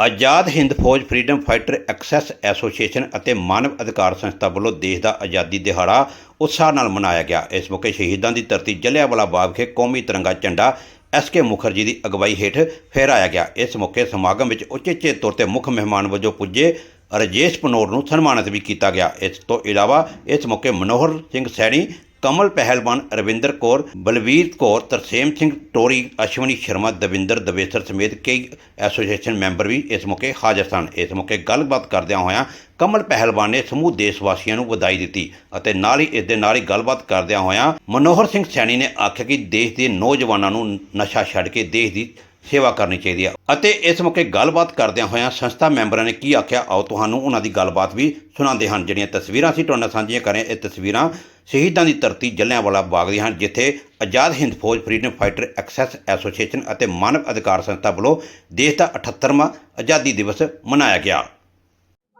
ਆਜ਼ਾਦ ਹਿੰਦ ਫੌਜ freedom fighter access association ਅਤੇ ਮਾਨਵ ਅਧਿਕਾਰ ਸੰਸਥਾ ਵੱਲੋਂ ਦੇਸ਼ ਦਾ ਆਜ਼ਾਦੀ ਦਿਹਾੜਾ ਉਤਸ਼ਾਹ ਨਾਲ ਮਨਾਇਆ ਗਿਆ। ਇਸ ਮੌਕੇ ਸ਼ਹੀਦਾਂ ਦੀ ਧਰਤੀ ਜਲਿਆਂਵਾਲਾ ਬਾਗ ਵਿਖੇ ਕੌਮੀ ਤਿਰੰਗਾ ਝੰਡਾ ਐਸ ਕੇ ਮੁਖਰਜੀ ਦੀ ਅਗਵਾਈ ਹੇਠ ਫਹਿਰਾਇਆ ਗਿਆ। ਇਸ ਮੌਕੇ ਸਮਾਗਮ ਵਿੱਚ ਉਚੇਚੇ ਤੌਰ ਤੇ ਮੁੱਖ ਮਹਿਮਾਨ ਵਜੋਂ ਪੁੱਜੇ ਰਜੇਸ਼ ਪਨੋਰ ਨੂੰ ਸਨਮਾਨਿਤ ਵੀ ਕੀਤਾ ਗਿਆ। ਇਸ ਤੋਂ ਇਲਾਵਾ ਇਸ ਮੌਕੇ ਮਨੋਹਰ ਸਿੰਘ ਸੈਣੀ ਕਮਲ ਪਹਿਲਵਾਨ ਰਵਿੰਦਰ ਕੌਰ, ਬਲਵੀਰ ਕੌਰ, ਤਰਸੇਮ ਸਿੰਘ ਟੋਰੀ, ਅਸ਼ਵਨੀ ਸ਼ਰਮਾ, ਦਵਿੰਦਰ ਦਵੇਸਰ ਸਮੇਤ ਕਈ ਐਸੋਸੀਏਸ਼ਨ ਮੈਂਬਰ ਵੀ ਇਸ ਮੌਕੇ ਹਾਜ਼ਰ ਸਨ। ਇਸ ਮੌਕੇ ਗੱਲਬਾਤ ਕਰਦਿਆਂ ਹੋਇਆਂ ਕਮਲ ਪਹਿਲਵਾਨ ਨੇ ਸਮੂਹ ਦੇਸ਼ ਵਾਸੀਆਂ ਨੂੰ ਵਧਾਈ ਦਿੱਤੀ ਅਤੇ ਨਾਲ ਹੀ ਇਸ ਦੇ ਨਾਲ ਹੀ ਗੱਲਬਾਤ ਕਰਦਿਆਂ ਹੋਇਆਂ ਮਨੋਹਰ ਸਿੰਘ ਸੈਣੀ ਨੇ ਆਖਿਆ ਕਿ ਦੇਸ਼ ਦੇ ਨੌਜਵਾਨਾਂ ਨੂੰ ਨਸ਼ਾ ਛੱਡ ਕੇ ਦੇਸ਼ ਦੀ ਸੇਵਾ ਕਰਨੀ ਚਾਹੀਦੀ ਹੈ ਅਤੇ ਇਸ ਮੌਕੇ ਗੱਲਬਾਤ ਕਰਦਿਆਂ ਹੋਇਆਂ ਸੰਸਥਾ ਮੈਂਬਰਾਂ ਨੇ ਕੀ ਆਖਿਆ, ਆਓ ਤੁਹਾਨੂੰ ਉਹਨਾਂ ਦੀ ਗੱਲਬਾਤ ਵੀ ਸੁਣਾਉਂਦੇ ਹਨ ਜਿਹੜੀਆਂ ਤਸਵੀਰਾਂ ਅਸੀਂ ਤੁਹਾਡੇ ਨਾਲ ਸਾਂਝੀਆਂ ਕਰ ਇਹ ਤਸਵੀਰਾਂ ਸ਼ਹੀਦਾਂ ਦੀ ਧਰਤੀ ਜਲਿਆਂਵਾਲਾ ਬਾਗ ਦੀਆਂ ਹਨ, ਜਿੱਥੇ ਆਜ਼ਾਦ ਹਿੰਦ ਫੌਜ ਫਰੀडम ਫਾਈਟਰ ਐਕਸੈਸ ਐਸੋਸੀਏਸ਼ਨ ਅਤੇ ਮਾਨਵ ਅਧਿਕਾਰ ਸੰਸਥਾ ਵੱਲੋਂ ਦੇਸ਼ ਦਾ 78ਵਾਂ ਆਜ਼ਾਦੀ ਦਿਵਸ ਮਨਾਇਆ ਗਿਆ।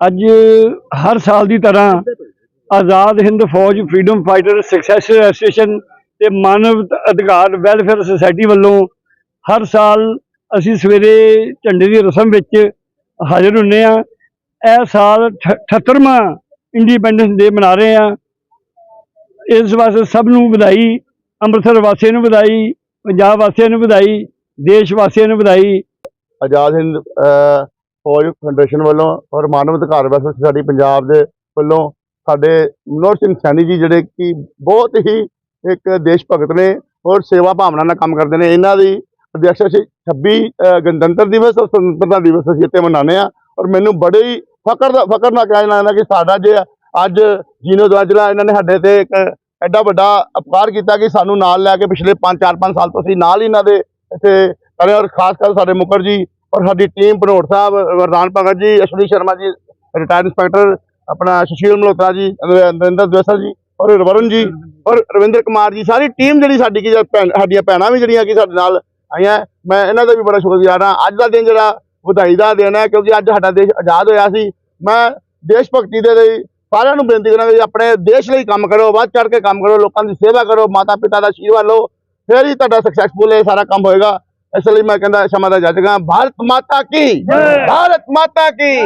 ਅੱਜ ਹਰ ਸਾਲ ਦੀ ਤਰ੍ਹਾਂ ਆਜ਼ਾਦ ਹਿੰਦ ਫੌਜ ਫਰੀडम ਫਾਈਟਰ ਐਕਸੈਸ ਐਸੋਸੀਏਸ਼ਨ ਤੇ ਮਾਨਵ ਅਧਿਕਾਰ ਵੈਲਫੇਅਰ ਸੁਸਾਇਟੀ ਵੱਲੋਂ ਹਰ ਸਾਲ ਅਸੀਂ ਸਵੇਰੇ ਝੰਡੇ ਦੀ ਰਸਮ ਵਿੱਚ ਹਾਜ਼ਰ ਹੁੰਨੇ ਆ। ਇਹ ਸਾਲ 78ਵਾਂ ਇੰਡੀਪੈਂਡੈਂਸ ਡੇ ਮਨਾ ਰਹੇ ਆ। ਇਸ ਵਾਸਤੇ ਸਭ ਨੂੰ ਵਧਾਈ, ਅੰਮ੍ਰਿਤਸਰ ਵਾਸੀਆਂ ਨੂੰ ਵਧਾਈ, ਪੰਜਾਬ ਵਾਸੀਆਂ ਨੂੰ ਵਧਾਈ, ਦੇਸ਼ ਵਾਸੀਆਂ ਨੂੰ ਵਧਾਈ। ਆਜ਼ਾਦ ਹਿੰਦ ਫੌਜ ਫੈਡਰੇਸ਼ਨ ਵੱਲੋਂ ਔਰ ਮਾਨਵ ਅਧਿਕਾਰ ਵੈਸਟ ਸਾਡੀ ਪੰਜਾਬ ਦੇ ਵੱਲੋਂ ਸਾਡੇ ਮਨੋਹਰ ਸਿੰਘ ਸੈਣੀ ਜੀ ਜਿਹੜੇ ਕਿ ਬਹੁਤ ਹੀ ਇੱਕ ਦੇਸ਼ ਭਗਤ ਨੇ ਔਰ ਸੇਵਾ ਭਾਵਨਾ ਨਾਲ ਕੰਮ ਕਰਦੇ ਨੇ। ਇਹਨਾਂ ਦੀ ਅਧਿਕਸ਼ ਅਸੀਂ 26 ਗਣਤੰਤਰ ਦਿਵਸ ਔਰ ਸੁਤੰਤਰਤਾ ਦਿਵਸ ਅਸੀਂ ਇੱਥੇ ਮਨਾਉਂਦੇ ਆ ਔਰ ਮੈਨੂੰ ਬੜੇ ਹੀ ਫਕਰ ਦਾ ਫਖਰ ਨਾਲ ਕਹਿਣਾ ਜਾਂਦਾ ਕਿ ਸਾਡਾ ਜੇ ਅੱਜ ਜੀਨੋ ਦਵਾਜਲਾ ਇਹਨਾਂ ਨੇ ਸਾਡੇ ਤੇ ਇੱਕ ਐਡਾ ਵੱਡਾ ਉਪਕਾਰ ਕੀਤਾ ਕਿ ਸਾਨੂੰ ਨਾਲ ਲੈ ਕੇ ਪਿਛਲੇ 5 4 5 ਸਾਲ ਤੋਂ ਅਸੀਂ ਨਾਲ ਹੀ ਇਹਨਾਂ ਦੇ ਇੱਥੇ ਕਰੇ ਔਰ ਖਾਸ ਕਰ ਸਾਡੇ ਮੁਕਰ ਜੀ ਔਰ ਸਾਡੀ ਟੀਮ ਭਨੋੜ ਸਾਹਿਬ ਵਰਦਾਨ ਭਗਤ ਜੀ, ਅਸ਼ਵਨੀ ਸ਼ਰਮਾ ਜੀ ਰਿਟਾਇਰ ਇੰਸਪੈਕਟਰ ਆਪਣਾ ਸੁਸ਼ੀਲ ਮਲਹੋਤਰਾ ਜੀ ਨਰਿੰਦਰ ਦਵੇਸਰ ਜੀ ਔਰ ਰਵਰਨ ਜੀ ਔਰ ਰਵਿੰਦਰ ਕੁਮਾਰ ਜੀ, ਸਾਰੀ ਟੀਮ ਜਿਹੜੀ ਸਾਡੀ ਕੀ ਭੈਣ- ਸਾਡੀਆਂ ਭੈਣਾਂ ਵੀ ਜਿਹੜੀਆਂ ਕਿ ਸਾਡੇ ਨਾਲ ਆਈਆਂ। ਮੈਂ ਇਹਨਾਂ ਦਾ ਵੀ ਬੜਾ ਸ਼ੁਕਰਗੁਜ਼ਾਰ ਹਾਂ। ਅੱਜ ਦਾ ਦਿਨ ਜਿਹੜਾ ਵਧਾਈ ਦਾ ਦਿਨ ਹੈ ਕਿਉਂਕਿ ਅੱਜ ਸਾਡਾ ਦੇਸ਼ ਆਜ਼ਾਦ ਹੋਇਆ ਸੀ। ਮੈਂ ਦੇਸ਼ ਭਗਤੀ ਦੇ ਲਈ ਸਾਰਿਆਂ ਨੂੰ ਬੇਨਤੀ ਕਰਾਂਗਾ ਕਿ ਆਪਣੇ ਦੇਸ਼ ਲਈ ਕੰਮ ਕਰੋ ਵੱਧ ਚੜ ਕੇ ਕੰਮ ਕਰੋ ਲੋਕਾਂ ਦੀ ਸੇਵਾ ਕਰੋ ਮਾਤਾ ਪਿਤਾ ਦਾ ਆਸ਼ੀਰਵਾਦ ਲਓ। ਫਿਰ ਹੀ ਤੁਹਾਡਾ ਸਕਸੈਸਫੁਲ ਇਹ ਸਾਰਾ ਕੰਮ ਹੋਏਗਾ। ਇਸ ਲਈ ਮੈਂ ਕਹਿੰਦਾ ਸ਼ਮਾ ਦਾ ਜੱਜਗਾ ਭਾਰਤ ਮਾਤਾ ਕੀ? ਭਾਰਤ ਮਾਤਾ ਕੀ?